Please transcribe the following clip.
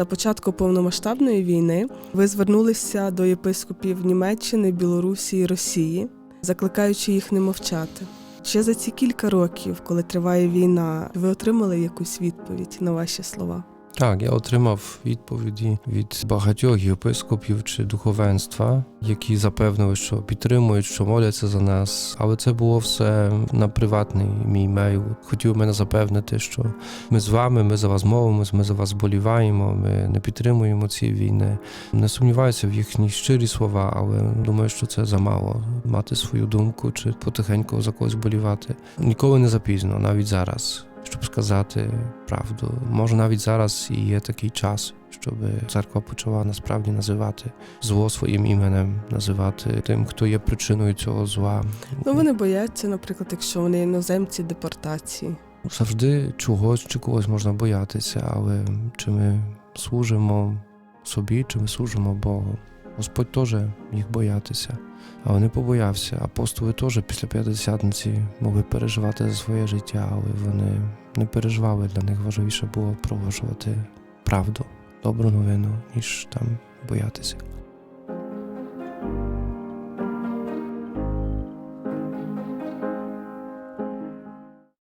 На початку повномасштабної війни ви звернулися до єпископів Німеччини, Білорусі і Росії, закликаючи їх не мовчати. Ще за ці кілька років, коли триває війна, ви отримали якусь відповідь на ваші слова? Так, я отримав відповіді від багатьох єпископів чи духовенства, які запевнили, що підтримують, що моляться за нас. Але це було все на приватний мій мейл. Хотів мене запевнити, що ми з вами, ми за вас молимось, ми за вас боліваємо, ми не підтримуємо цієї війни. Не сумніваюся в їхні щирі слова, але думаю, що це замало мати свою думку чи потихеньку за когось болівати. Ніколи не запізно, навіть зараз сказати правду. Може, навіть зараз і є такий час, щоб церква почала насправді називати зло своїм іменем, називати тим, хто є причиною цього зла. Ну вони бояться, наприклад, якщо вони іноземці депортації. Завжди чогось чи когось можна боятися, але чи ми служимо собі, чи ми служимо Богу? Господь теж міг боятися, але не побоявся. Апостоли теж після п'ятдесятниці могли переживати за своє життя, але вони не переживали. Для них важливіше було проголошувати правду, добру новину, ніж там боятися.